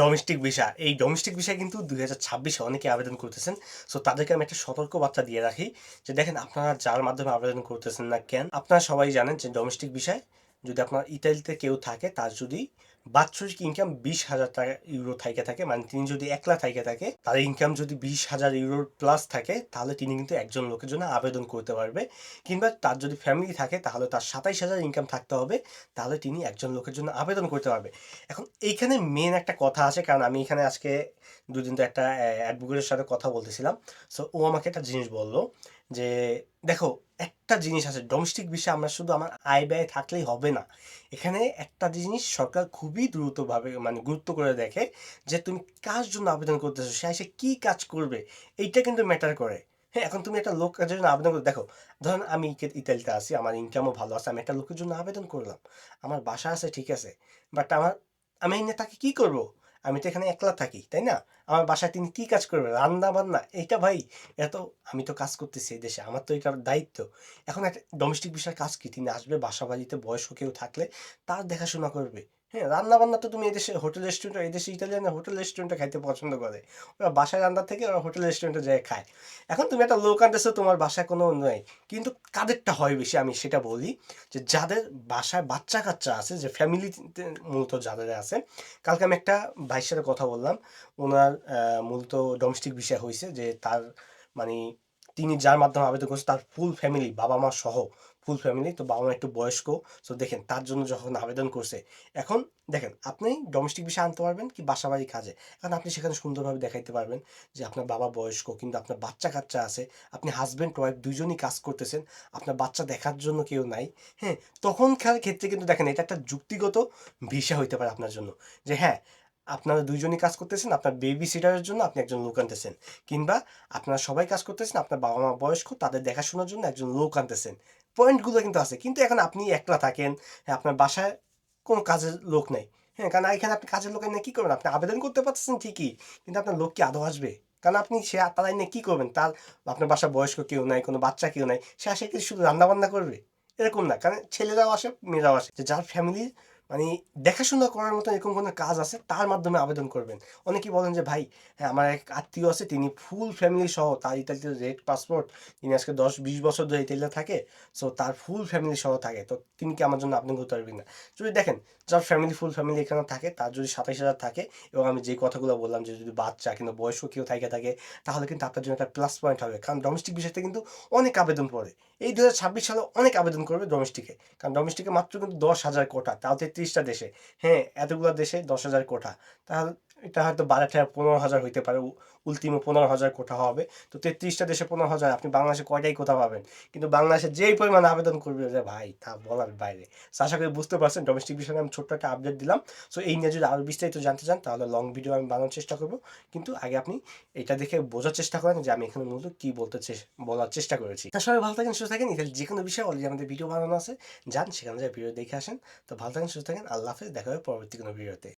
Domestic visa এই domestic visa কিন্তু দুই হাজার ছাব্বিশে অনেকে আবেদন করতেছেন। সো তাদেরকে আমি একটা সতর্ক বার্তা দিয়ে রাখি যে, দেখেন, আপনারা যার মাধ্যমে আবেদন করতেছেন না কেন, আপনারা সবাই জানেন যে ডোমেস্টিক ভিসায় যদি আপনার ইতালিতে কেউ থাকে, তার যদি বাৎসরিক ইনকাম বিশ হাজার টাকা ইউরো থাইকে থাকে মানে তিনি যদি একলা থাইকে থাকে, তার ইনকাম যদি বিশ হাজার ইউরোর প্লাস থাকে, তাহলে তিনি কিন্তু একজন লোকের জন্য আবেদন করতে পারবে। কিংবা তার যদি ফ্যামিলি থাকে, তাহলে তার সাতাইশ হাজার ইনকাম থাকতে হবে, তাহলে তিনি একজন লোকের জন্য আবেদন করতে পারবে। এখন এইখানে মেন একটা কথা আছে, কারণ আমি এখানে আজকে দুদিন তো একটা অ্যাডভোকেটের সাথে কথা বলতেছিলাম। সো ও আমাকে একটা জিনিস বলল যে, দেখো, একটা জিনিস আছে ডোমেস্টিক বিষয়ে আমরা শুধু আমার আয় ব্যয় থাকলেই হবে না। এখানে একটা জিনিস সরকার খুবই দ্রুতভাবে মানে গুরুত্ব করে দেখে যে, তুমি কার জন্য আবেদন করতেছো, সে এসে কী কাজ করবে, এইটা কিন্তু ম্যাটার করে। হ্যাঁ এখন তুমি একটা লোক জন্য আবেদন করে, দেখো, ধরুন আমি ইতালিতে আছি, আমার ইনকামও ভালো আছে, আমি একটা লোকের জন্য আবেদন করলাম, আমার বাসা আছে, ঠিক আছে বাট আমার, আমি তাকে কী করব? আমি তো এখানে একলা থাকি, তাই না? আমার বাসায় তিনি কী কাজ করবে? রান্না বান্না? এইটা ভাই, এত আমি তো কাজ করতেছি এই দেশে, আমার তো এটা দায়িত্ব। এখন একটা ডোমেস্টিক বিষয়ের কাজ কি? তিনি আসবে বাসা বাড়িতে, বয়স্ক কেউ থাকলে তার দেখাশোনা করবে। হ্যাঁ রান্না বান্না তো তুমি এদেশে হোটেল রেস্টুরেন্টে এদেশে ইতালিয়ান হোটেল রেস্টুরেন্টে খাইতে পছন্দ করে। ওরা বাসায় রান্না থেকে ওরা হোটেল রেস্টুরেন্টে যেয়ে খায়। এখন তুমি একটা লোক আনতেছো, তোমার বাসায় কোনো নেই। কিন্তু কাদেরটা হয় বেশি? আমি সেটা বলি যে, যাদের বাসায় বাচ্চা কাচ্চা আছে, যে ফ্যামিলিতে মূলত যাদের আছে, কালকে আমি একটা ভাইয়ের সাথে কথা বললাম। ওনার মূলত ডোমেস্টিক বিষয় হয়েছে যে তার মানে তিনি যার মাধ্যমে আবেদন করছে, তার ফুল ফ্যামিলি বাবা মা সহ ফুল ফ্যামিলি তো বাবা মা একটু বয়স্ক তো দেখেন তার জন্য যখন আবেদন করছে, এখন দেখেন আপনি ডোমেস্টিক বিষয় আনতে পারবেন কি বাসা বাড়ি কাজে? কারণ আপনি সেখানে সুন্দরভাবে দেখাইতে পারবেন যে আপনার বাবা বয়স্ক কিন্তু আপনার বাচ্চা কাচ্চা আছে, আপনি হাজব্যান্ড ওয়াইফ দুইজনই কাজ করতেছেন, আপনার বাচ্চা দেখার জন্য কেউ নাই হ্যাঁ? তখনকার ক্ষেত্রে কিন্তু দেখেন এটা একটা যুক্তিগত ভিসা হইতে পারে আপনার জন্য, যে হ্যাঁ আপনারা দুইজনই কাজ করতেছেন আপনার বেবি সিটারের জন্য আপনি একজন লোক আনতেছেন কিংবা আপনারা সবাই কাজ করতেছেন আপনার বাবা মা বয়স্ক তাদের দেখাশোনার জন্য একজন লোক আনতেছেন। পয়েন্টগুলো কিন্তু আছে কিন্তু এখন আপনি একলা থাকেন হ্যাঁ, আপনার বাসায় কোনো কাজের লোক নেই হ্যাঁ কারণ এখানে আপনি কাজের লোক এনে কী করবেন? আপনি আবেদন করতে পারতেছেন ঠিকই কিন্তু আপনার লোক কি আদৌ আসবে? কারণ আপনি সে তারা এনে কী করবেন? তার আপনার বাসায় বয়স্ক কেউ নাই কোনো বাচ্চা কেউ নাই সে আসে কি শুধু রান্নাবান্না করবে? এরকম না কারণ ছেলেরাও আসে মেয়েরাও আসে যে যার ফ্যামিলির মানে দেখাশোনা করার মতো এরকম কোনো কাজ আছে, তার মাধ্যমে আবেদন করবেন। অনেকেই বলেন যে, ভাই হ্যাঁ আমার এক আত্মীয় আছে, তিনি ফুল ফ্যামিলি সহ, তার ইতালিতে রেড পাসপোর্ট তিনি আজকে দশ, বিশ বছর ধরে ইতালিতে থাকে সো তার ফুল ফ্যামিলি সহ থাকে, তো তিনি কি আমার জন্য আবেদন করতে পারবেন না? যদি দেখেন, যার ফ্যামিলি ফুল ফ্যামিলি এখানে থাকে, তার যদি সাতাইশ হাজার থাকে, এবং আমি যে কথাগুলো বললাম যে, যদি বাচ্চা কিংবা বয়স্ক কেউ থাকে থাকে, তাহলে কিন্তু আপনার জন্য একটা প্লাস পয়েন্ট হবে, কারণ ডোমেস্টিক বিষয়তে কিন্তু অনেক আবেদন পড়ে। এই দু হাজার ছাব্বিশ সালে অনেক আবেদন করবে ডোমেস্টিকে কারণ ডোমেস্টিকে মাত্র কিন্তু দশ হাজার কোটা তাও তেত্রিশটা দেশে। হ্যাঁ এতগুলো দেশে দশ হাজার কোঠা। তাহলে এটা হয়তো বারো থেকে পনেরো হাজার হইতে পারে। উল্টিমো পনেরো হাজার কোটা হবে। তো তেত্রিশটা দেশে পনেরো হাজার, আপনি বাংলাদেশে কয়টাই কোথা পাবেন? কিন্তু বাংলাদেশে যেই পরিমাণ আবেদন করবে, যে ভাই, তা বলার বাইরে। আশা করি বুঝতে পারছেন ডোমেস্টিক বিষয়ে আমি ছোট্ট একটা আপডেট দিলাম। সো এই নিয়ে যদি আরও বিস্তারিত জানতে চান, তাহলে লং ভিডিও আমি বানানোর চেষ্টা করব। কিন্তু আগে আপনি এটা দেখে বোঝার চেষ্টা করেন যে আমি এখানে মূলত কী বলতে বলার চেষ্টা করেছি। তা সবাই ভালো থাকেন, সুস্থ থাকেন। এখানে যে কোনো বিষয়ে অলরেডি আমাদের ভিডিও বানানো আছে। যান, সেখানে যায় ভিডিও দেখে আসেন। তো ভালো থাকেন, সুস্থ থাকেন। আল্লাহ হাফেজ, দেখা হবে পরবর্তী কোনো ভিডিওতে